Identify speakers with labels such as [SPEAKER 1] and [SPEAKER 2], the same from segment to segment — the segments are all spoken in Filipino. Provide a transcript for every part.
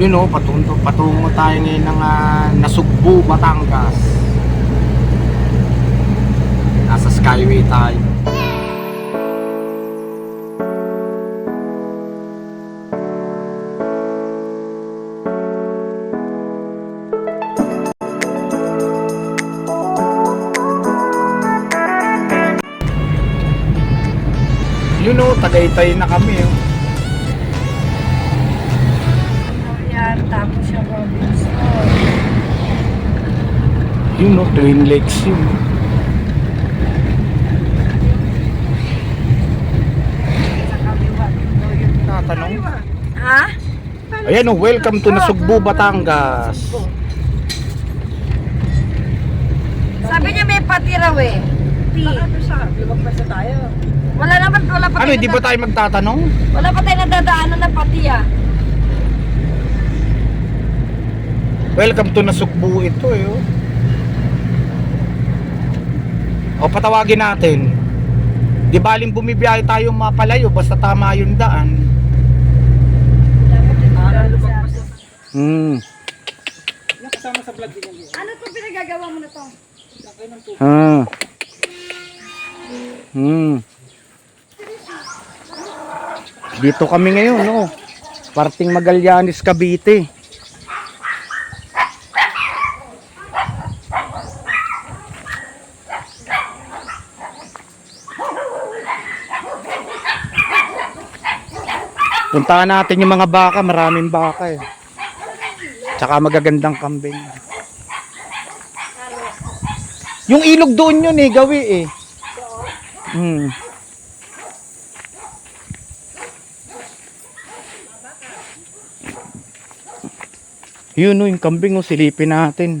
[SPEAKER 1] Yun o, patungo, patungo tayo ngayon ng ah, Nasugbu, Batangas. Nasa Skyway tayo. Yun o, Tagaytay na kami oh. o. Yun o, Twin Lakes yun. Tatanong.
[SPEAKER 2] Ha?
[SPEAKER 1] Ayan o, welcome to Nasugbu, Batangas.
[SPEAKER 2] Sabi niya may pati raw eh. Ti. tayo. Wala naman, wala pa
[SPEAKER 1] Ano, hindi ba tayo magtatanong?
[SPEAKER 2] Wala pa tayo nadadaanan ng pati ah.
[SPEAKER 1] Welcome to Nasugbu ito eh. oh. O patawagin natin. Di baling bumibiyahe tayo mapalayo basta tama yung daan. Hmm.
[SPEAKER 2] Ano to pinagagawa mo na to?
[SPEAKER 1] Ah. Hmm. Dito kami ngayon, no. Parting Magallanes, Cavite. Puntahan natin yung mga baka, maraming baka eh. Tsaka magagandang kambing. Yung ilog doon yun eh, gawi eh. Hmm. Yun o, yung kambing o, silipin natin.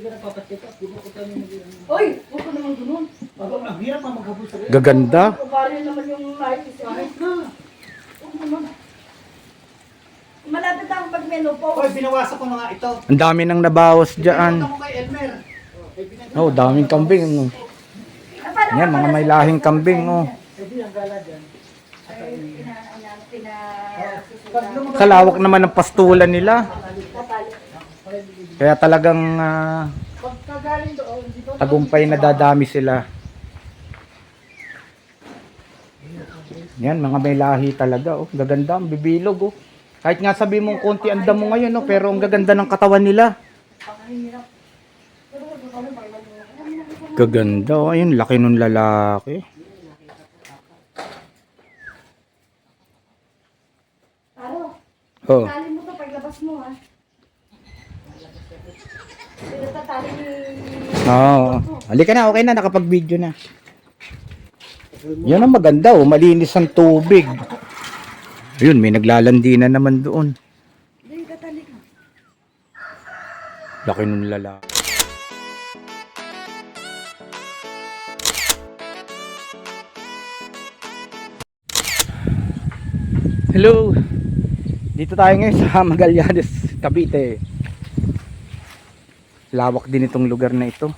[SPEAKER 2] Huwag ka naman ganun.
[SPEAKER 1] Gaganda.
[SPEAKER 2] Kumpare naman yung life is Huwag naman. Malapit na akong pag-menopause.
[SPEAKER 3] Hoy, binawasan ko na nga ito.
[SPEAKER 1] Ang dami nang nabawas diyan.
[SPEAKER 3] Ito ko kay Elmer.
[SPEAKER 1] Oh, daming kambing. Oh.
[SPEAKER 2] Ah, paano
[SPEAKER 1] Yan,
[SPEAKER 2] ka
[SPEAKER 1] mga
[SPEAKER 2] pala
[SPEAKER 1] may
[SPEAKER 2] sa-
[SPEAKER 1] lahing kambing oh.
[SPEAKER 3] Hindi ang gala dyan.
[SPEAKER 2] Ay, pina- ano, pina-
[SPEAKER 3] Pag lumabas
[SPEAKER 1] Sa lawak naman ng pastulan nila. Kaya talagang
[SPEAKER 3] dito
[SPEAKER 1] tagumpay na dadami sila. Yan, mga may lahi talaga. Oh. Gaganda, ang bibilog. Oh. Kahit nga sabi mong konti ang damo ngayon, oh, pero ang gaganda ng katawan nila. Gaganda. Oh. Ayun, laki nung lalaki. Oh.
[SPEAKER 2] tali mo to paglabas mo ha.
[SPEAKER 1] Oo. Halika na, okay na, nakapag-video na. Yan ang maganda, oh. malinis ang tubig. Ayun, may naglalandi na naman doon. Laki nung lalaki. Hello. Dito tayo ngayon sa Magallanes, Cavite. Lawak din itong lugar na ito.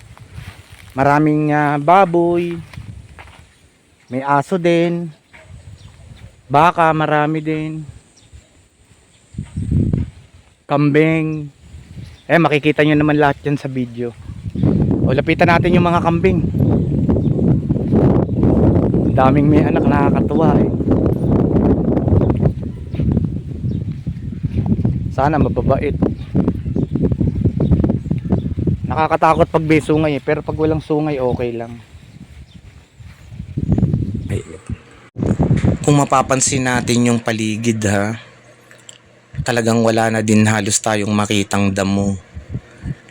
[SPEAKER 1] Maraming ah, baboy. May aso din. Baka marami din. Kambing. Eh, makikita nyo naman lahat yan sa video. O, lapitan natin yung mga kambing. Daming may anak, nakakatuwa eh. Sana mababait. Nakakatakot pag may sungay eh, pero pag walang sungay, okay lang. Kung mapapansin natin yung paligid ha, talagang wala na din halos tayong makitang damo.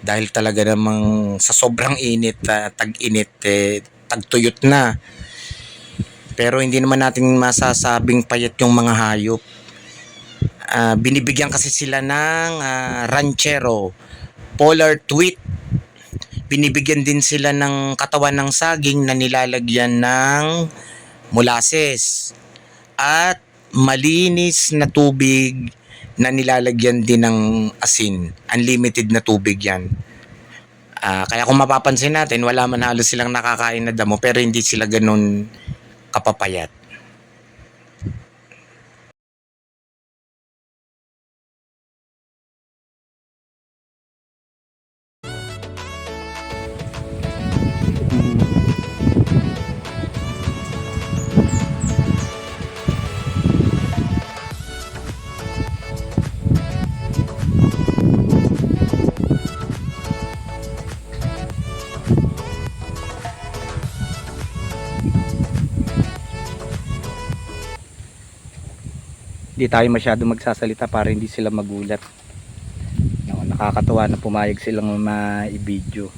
[SPEAKER 1] Dahil talaga namang sa sobrang init, ah, tag-init, eh,
[SPEAKER 4] tagtuyot na. Pero hindi naman natin masasabing payat yung mga hayop. Ah, binibigyan kasi sila ng ah, ranchero, polar tweet. Binibigyan din sila ng katawan ng saging na nilalagyan ng molasses. At malinis na tubig na nilalagyan din ng asin. Unlimited na tubig yan. Ah, kaya kung mapapansin natin, wala man halos silang nakakain na damo pero hindi sila ganun kapapayat.
[SPEAKER 1] Hindi tayo masyado magsasalita para hindi sila magulat. No, nakakatawa na pumayag silang ma-video.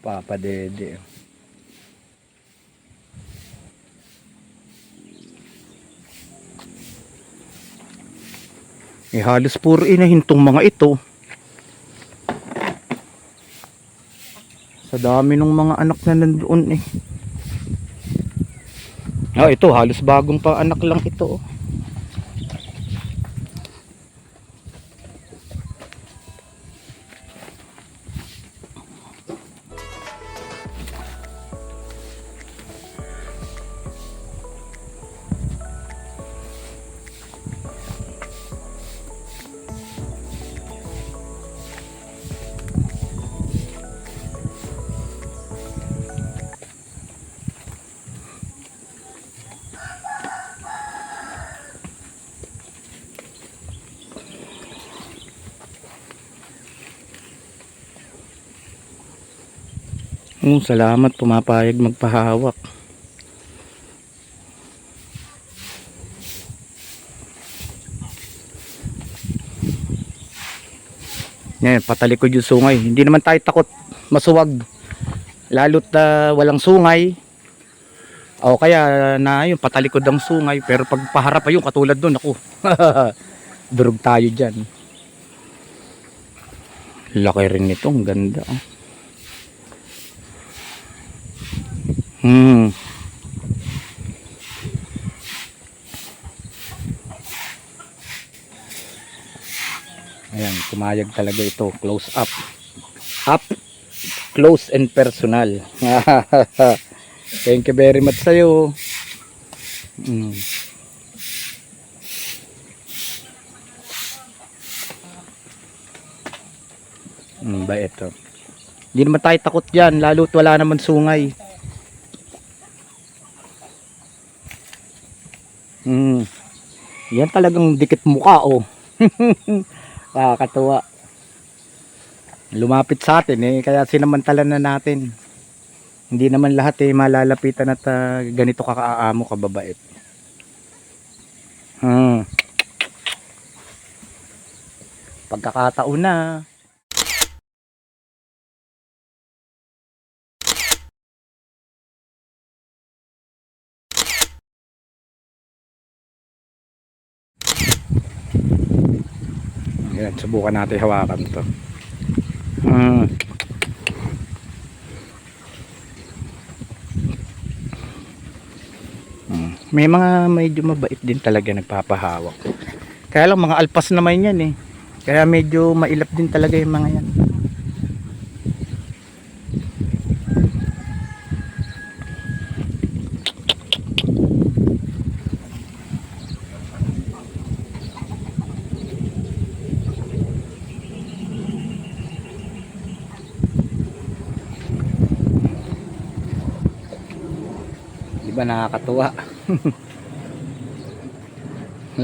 [SPEAKER 1] Papa Dede. Eh halos puro inahintong mga ito. Sa dami ng mga anak na nandoon eh. Ah, ito halos bagong pa anak lang ito. oh. Oh, salamat pumapayag magpahawak. Yan, patalikod yung sungay. Hindi naman tayo takot masuwag. Lalo't na walang sungay. O kaya na yun, patalikod ang sungay. Pero pag paharap pa yun, katulad doon, ako. Durog tayo dyan. Laki rin nito, ganda. oh. Hmm. Ayan, kumayag talaga ito. Close up. Up. Close and personal. Thank you very much sa'yo. Hmm. Hmm, ba ito? Hindi naman tayo takot dyan, lalo't wala naman sungay. Hmm. Yan talagang dikit mukha oh. Nakakatuwa. Lumapit sa atin eh kaya sinamantalan na natin. Hindi naman lahat eh malalapitan at ah, ganito kakaamo kababait. Hmm. Pagkakataon na. Ayan, subukan natin hawakan to. Hmm. Hmm. May mga medyo mabait din talaga nagpapahawak. Kaya lang mga alpas naman yan eh. Kaya medyo mailap din talaga yung mga yan. Ba nakakatuwa?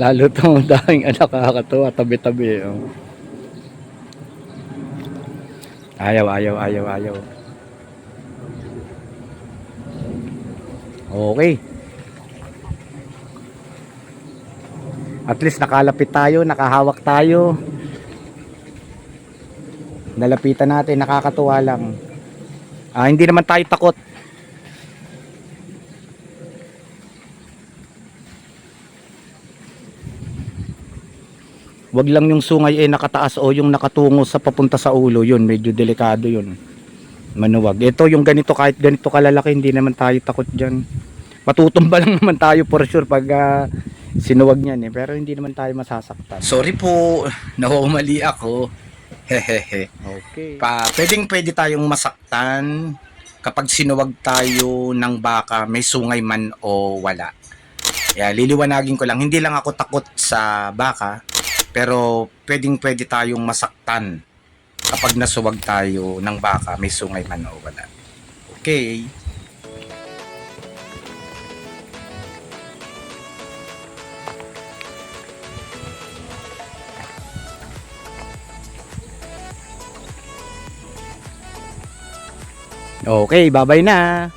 [SPEAKER 1] Lalo tong daming anak kakatuwa, tabi-tabi. Oh. Ayaw, ayaw, ayaw, ayaw. Okay. At least nakalapit tayo, nakahawak tayo. Nalapitan natin, nakakatuwa lang. Ah, hindi naman tayo takot. Wag lang yung sungay eh nakataas o yung nakatungo sa papunta sa ulo, yun medyo delikado yun. Manuwag. Ito yung ganito kahit ganito kalalaki hindi naman tayo takot diyan. Matutumba lang naman tayo for sure pag ah, sinuwag niyan eh pero hindi naman tayo masasaktan.
[SPEAKER 4] Sorry po, nawawmali ako. Hehehe.
[SPEAKER 1] Okay.
[SPEAKER 4] Pa, pwedeng pwede tayong masaktan kapag sinuwag tayo ng baka, may sungay man o wala. Yeah, liliwanagin ko lang, hindi lang ako takot sa baka, pero pwedeng pwede tayong masaktan kapag nasuwag tayo ng baka, may sungay man o wala. Okay.
[SPEAKER 1] Okay, babay na.